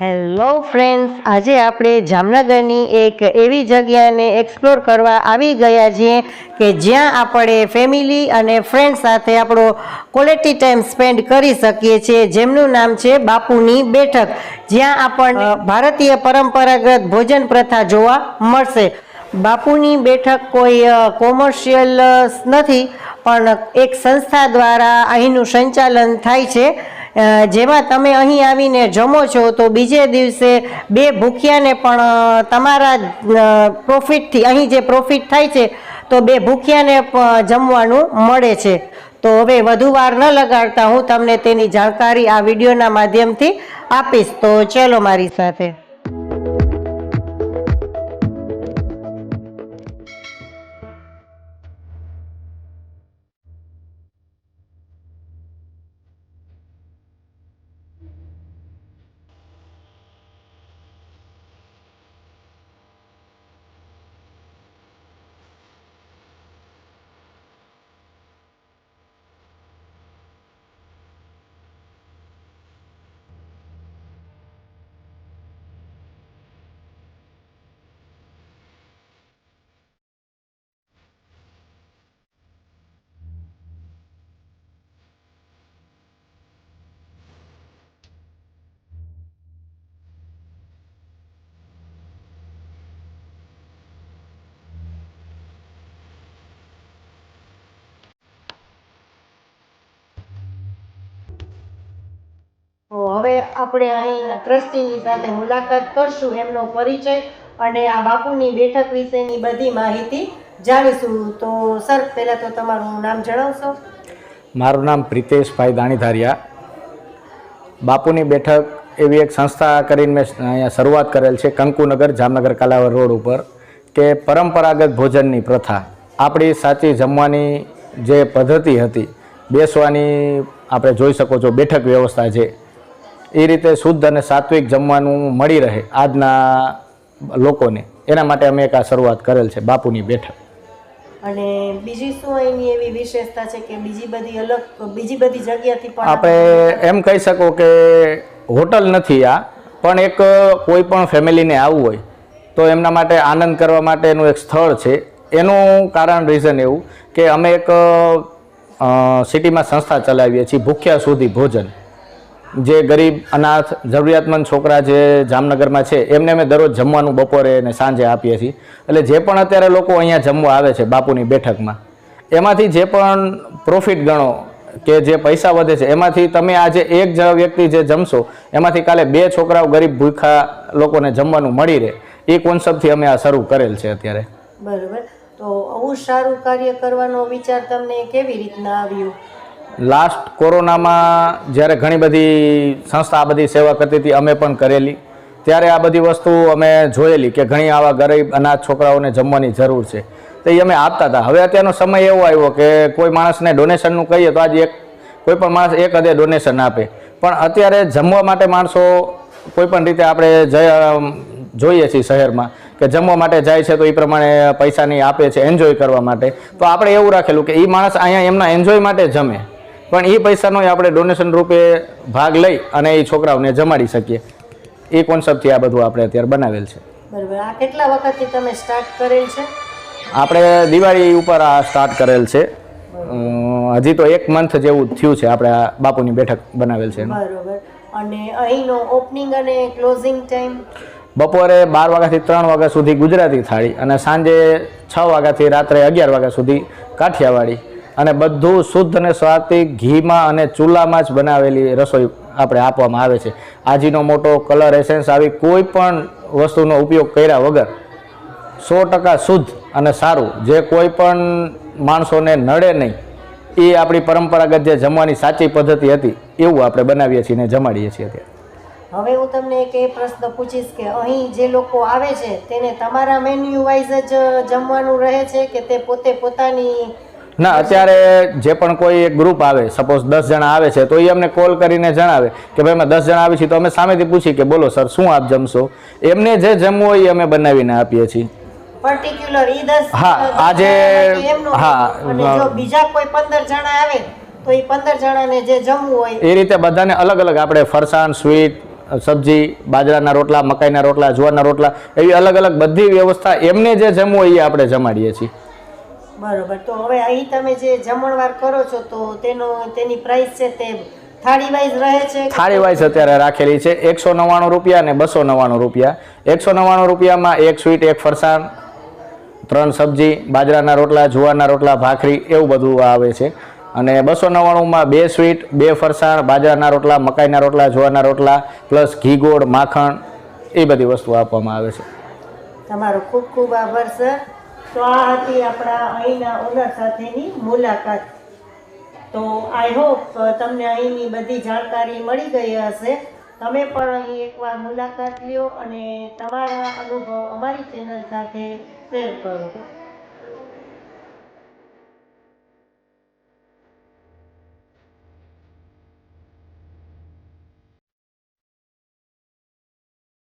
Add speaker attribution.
Speaker 1: Hello friends આજે આપણે જામનગરની એક એવી જગ્યાને એક્સપ્લોર કરવા આવી ગયા છીએ કે જ્યાં આપણે ફેમિલી અને ફ્રેન્ડ સાથે આપણો ક્વોલિટી ટાઈમ સ્પેન્ડ કરી શકીએ છીએ. જેમનું નામ છે બાપુની બેઠક, જ્યાં આપણને ભારતીય પરંપરાગત ભોજન પ્રથા જોવા મળશે. બાપુની બેઠક કોઈ કોમર્શિયલ નથી, પણ એક સંસ્થા દ્વારા અહીંનું સંચાલન થાય છે. જેમાં તમે અહીં આવીને જમો છો, તો બીજે દિવસે બે ભૂખ્યાને પણ તમારા પ્રોફિટથી અહીં જે પ્રોફિટ થાય છે, તો બે ભૂખ્યાને જમવાનું મળે છે. તો હવે વધુ વાર ન લગાડતા હું તમને તેની જાણકારી આ વિડીયોના માધ્યમથી આપીશ. તો ચલો મારી સાથે. હવે આપણે અહીં ટ્રસ્ટીની સાથે મુલાકાત કરશું, એમનો પરિચય અને આ બાપુની બેઠક વિશેની બધી માહિતી જાણીશું. તો સર, પહેલાં તો તમારું નામ જણાવશો.
Speaker 2: મારું નામ પ્રિતેશભાઈ દાણીધારિયા. બાપુની બેઠક એવી એક સંસ્થા કરીને મેં અહીંયા શરૂઆત કરેલ છે, કંકુનગર જામનગર કાલાવર રોડ ઉપર, કે પરંપરાગત ભોજનની પ્રથા. આપણી સાચી જમવાની જે પદ્ધતિ હતી, બેસવાની આપણે જોઈ શકો છો, બેઠક વ્યવસ્થા છે. એ રીતે શુદ્ધ અને સાત્વિક જમવાનું મળી રહે આજના લોકોને. એના માટે અમે એક આ શરૂઆત કરેલ છે બાપુની બેઠક.
Speaker 1: અને બીજી શું એની એવી વિશેષતા છે કે બીજી બધી અલગ બીજી બધી જગ્યાથી પણ
Speaker 2: આપણે એમ કહી શકો કે હોટલ નથી આ પણ એક કોઈ પણ ફેમિલીને આવવું હોય તો એમના માટે આનંદ કરવા માટેનું એક સ્થળ છે. એનું કારણ રીઝન એવું કે અમે એક સિટીમાં સંસ્થા ચલાવીએ છીએ ભૂખ્યા સુધી ભોજન. જે ગરીબ, અનાથ, જરૂરિયાતમંદ છોકરા જે જામનગરમાં છે, એમને અમે દરરોજ જમવાનું બપોરે અને સાંજે આપીએ છીએ. એટલે જે પણ અત્યારે લોકો અહીંયા જમવા આવે છે બાપુની બેઠકમાં, એમાંથી જે પણ પ્રોફિટ ગણો કે જે પૈસા વધે છે, એમાંથી તમે આજે એક વ્યક્તિ જે જમશો, એમાંથી કાલે બે છોકરાઓ ગરીબ, ભૂખા લોકોને જમવાનું મળી રહે. એ કોન્સેપ્ટથી અમે આ શરૂ કરેલ છે અત્યારે.
Speaker 1: બરાબર. તો આવું સારું કાર્ય કરવાનો વિચાર તમને કેવી રીતના આવ્યો?
Speaker 2: લાસ્ટ કોરોનામાં જ્યારે ઘણી બધી સંસ્થા આ બધી સેવા કરતી હતી, અમે પણ કરેલી. ત્યારે આ બધી વસ્તુ અમે જોયેલી કે ઘણી આવા ગરીબ અનાથ છોકરાઓને જમવાની જરૂર છે. તો એ અમે આપતા હતા. હવે અત્યારનો સમય એવો આવ્યો કે કોઈ માણસને ડોનેશનનું કહીએ તો આજે એક, કોઈ પણ માણસ એક હદે ડોનેશન આપે. પણ અત્યારે જમવા માટે માણસો કોઈ પણ રીતે આપણે જોઈએ છીએ શહેરમાં કે જમવા માટે જાય છે તો એ પ્રમાણે પૈસાની આપે છે એન્જોય કરવા માટે. તો આપણે એવું રાખેલું કે એ માણસ અહીંયા એમના એન્જોય માટે જમે. પણ એ પૈસાનો આપણે ડોનેશન રૂપે ભાગ લઈ અને એ છોકરાઓને જમાડી શકીએ. એ કોન્સેપ્ટથી આ બધું આપણે અત્યારે બનાવેલ છે.
Speaker 1: બરાબર. આ કેટલા વખતથી તમે સ્ટાર્ટ કરેલ છે?
Speaker 2: આપણે દિવાળી ઉપર આ સ્ટાર્ટ કરેલ છે. હજી તો એક મંથ જેવું થયું છે આપણે આ બાપુની બેઠક બનાવેલ છે એનું.
Speaker 1: અને અહીંનો ઓપનિંગ અને ક્લોઝિંગ ટાઈમ
Speaker 2: બપોરે બાર વાગ્યાથી ત્રણ વાગ્યા સુધી ગુજરાતી થાળી અને સાંજે છ વાગ્યાથી રાત્રે અગિયાર વાગ્યા સુધી કાઠિયાવાડી. અને બધું શુદ્ધ અને સ્વાદિક ઘીમાં અને ચૂલામાં જ બનાવેલી રસોઈ આપણે આપવામાં આવે છે. આજીનો મોટો કલર એસેન્સ આવી કોઈ પણ વસ્તુનો ઉપયોગ કર્યા વગર સો ટકા શુદ્ધ અને સારું. જે કોઈ પણ માણસોને નડે નહીં. એ આપણી પરંપરાગત જે જમવાની સાચી પદ્ધતિ હતી, એવું આપણે બનાવીએ છીએ ને જમાડીએ છીએ અત્યારે.
Speaker 1: હવે હું તમને એક એ પ્રશ્ન પૂછીશ કે અહીં જે લોકો આવે છે, તેને તમારા મેન્યુ વાઇઝ જ જમવાનું રહે છે કે તે પોતે પોતાની
Speaker 2: ના અત્યારે જે પણ કોઈ એક ગ્રુપ આવે સપોઝ દસ જણા આવે છે તો એ અમને કોલ કરીને જણાવે કે ભાઈ અમે દસ જણા આવી છીએ. તો અમે સામેથી પૂછી કે બોલો સર શું આપ જમશો? એમને જે જમવું હોય એ અમે બનાવીને આપીએ છીએ.
Speaker 1: પર્ટિક્યુલર ઈ દસ
Speaker 2: હા, આજે- હા,
Speaker 1: બીજા કોઈ પંદર જણા આવે તો એ પંદર જણાને જે જમવું હોય
Speaker 2: એ રીતે બધાને અલગ અલગ આપણે ફરસાણ સ્વીટ સબ્જી બાજરાના રોટલા મકાઈના રોટલા જુવારના રોટલા એવી અલગ અલગ બધી વ્યવસ્થા એમને જે જમવું હોય એ આપણે જમાડીએ છીએ.
Speaker 1: બરોબર. તો હવે અહીં તમે જે જમણવાર કરો છો તો તેનો તેની પ્રાઇસ છે તે થાળી વાઇઝ રહે છે
Speaker 2: થાળી વાઇઝ અત્યારે રાખેલી છે. એકસો નવ્વાણું રૂપિયા અને બસો નવ્વાણું રૂપિયા. એકસો નવ્વાણું રૂપિયામાં એક સ્વીટ એક ફરસાણ ત્રણ સબ્જી બાજરાના રોટલા જુવારના રોટલા ભાખરી એવું બધું આવે છે. અને બસો નવ્વાણુંમાં બે સ્વીટ બે ફરસાણ બાજરાના રોટલા મકાઈના રોટલા જુવારના રોટલા પ્લસ ઘી ગોળ માખણ એ બધી વસ્તુ આપવામાં આવે છે.
Speaker 1: તમારો ખૂબ ખૂબ આભાર સર તો આ હતી આપણા અહીંના ઓનર સાથેની મુલાકાત. તો આઈ હોપ તમને અહીંની બધી જાણકારી મળી ગઈ હશે. તમે પણ અહીં એકવાર મુલાકાત લ્યો અને તમારા અનુભવ અમારી ચેનલ સાથે શેર કરો.